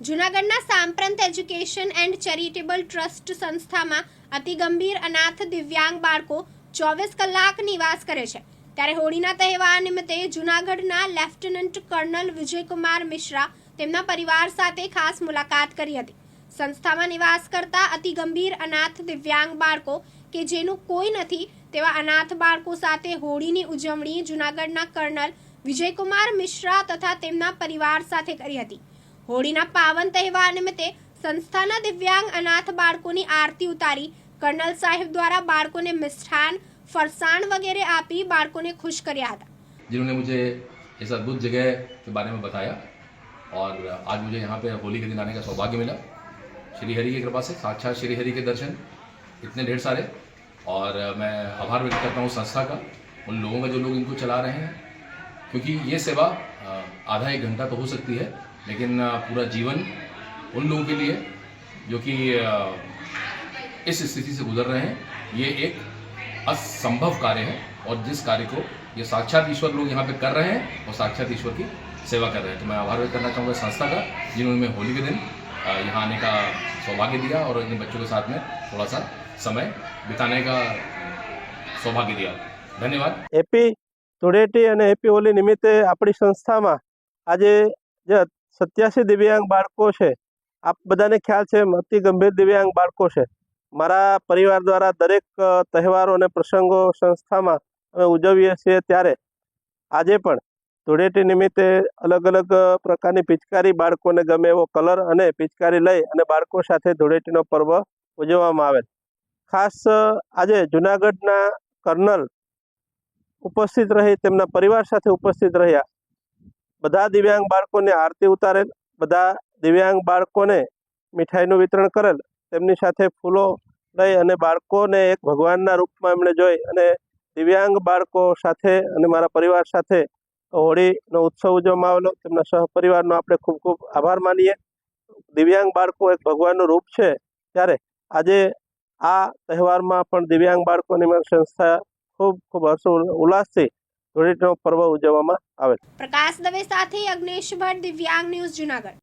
જૂનાગઢના Samprant education and charitable trust સંસ્થામાં અતિ ગંભીર અનાથ દિવ્યાંગ બાળકો ચોવીસ કલાક નિવાસ કરે છે. ત્યારે હોળીના તહેવાર નિમિત્તે જૂનાગઢના લેફ્ટનન્ટ કર્નલ વિજયકુમાર મિશ્રા તેમના પરિવાર સાથે ખાસ મુલાકાત કરી હતી. સંસ્થામાં નિવાસ કરતા અતિ ગંભીર અનાથ દિવ્યાંગ બાળકો કે જેનું કોઈ નથી તેવા અનાથ બાળકો સાથે હોળીની ઉજવણી જૂનાગઢના કર્નલ વિજયકુમાર મિશ્રા તથા તેમના પરિવાર સાથે કરી હતી. હોળીના પાવન તહેવાર નિમિત્તે સંસ્થાના દિવ્યાંગ અનાથ બાળકોની આરતી ઉતારી કર્નલ સાહેબ દ્વારા બાળકોને મિષ્ઠાન ફરસાણ વગેરે આપી બાળકોને ખુશ કર્યા હતા जिन्होंने मुझे इस अद्भुत जगह के बारे में बताया और आज मुझे यहाँ पे होली के दिन आने का सौभाग्य मिला श्री हरि की कृपा से साक्षात श्री हरि के दर्शन इतने ढेर सारे और मैं आभार व्यक्त करता हूँ संस्था का उन लोगों का जो लोग इनको चला रहे हैं क्योंकि ये सेवा अ, आधा एक घंटा तो हो सकती है लेकिन अ, पूरा जीवन उन लोगों के लिए जो कि अ, इस स्थिति से गुजर रहे हैं ये एक असंभव कार्य है और जिस कार्य को ये साक्षात ईश्वर लोग यहाँ पे कर रहे हैं और साक्षात ईश्वर की सेवा कर रहे हैं तो मैं आभार व्यक्त करना चाहूँगा संस्था का जिन्होंने हमें होली के दिन अ, यहाँ आने का सौभाग्य दिया और इन बच्चों के साथ में थोड़ा सा समय बिताने का सौभाग्य दिया धन्यवाद હેપી ધૂળેટી અને હેપી હોલી નિમિત્તે આપણી સંસ્થામાં આજે જે સત્યાસી દિવ્યાંગ બાળકો છે. આપ બધાને ખ્યાલ છે, અતિ ગંભીર દિવ્યાંગ બાળકો છે. મારા પરિવાર દ્વારા દરેક તહેવારો અને પ્રસંગો સંસ્થામાં અમે ઉજવીએ છીએ ત્યારે આજે પણ ધૂળેટી નિમિત્તે અલગ અલગ પ્રકારની પિચકારી બાળકોને ગમે એવો કલર અને પિચકારી લઈ અને બાળકો સાથે ધૂળેટીનો પર્વ ઉજવવામાં આવેલ ખાસ આજે જુનાગઢના કર્નલ ઉપસ્થિત રહી તેમના પરિવાર સાથે ઉપસ્થિત રહ્યા. બધા દિવ્યાંગ બાળકોને આરતી ઉતારેલ, બધા દિવ્યાંગ બાળકોને મીઠાઈનું વિતરણ કરેલ, તેમની સાથે ફૂલો લઈ અને બાળકોને એક ભગવાનના રૂપમાં એમણે જોઈ અને દિવ્યાંગ બાળકો સાથે અને મારા પરિવાર સાથે હોળીનો ઉત્સવ ઉજવવામાં આવેલો. તેમના સહપરિવારનો આપણે ખૂબ ખૂબ આભાર માનીએ. દિવ્યાંગ બાળકો એક ભગવાનનું રૂપ છે ત્યારે આજે આ તહેવારમાં પણ દિવ્યાંગ બાળકોની સંસ્થા ખૂબ ખૂબ હર્ષ ઉલ્લાસથી ધૂળેટીનો પર્વ ઉજવવામાં આવે છે પ્રકાશ દવે સાથે અગ્નેશ ભટ્ટ દિવ્યાંગ ન્યૂઝ જૂનાગઢ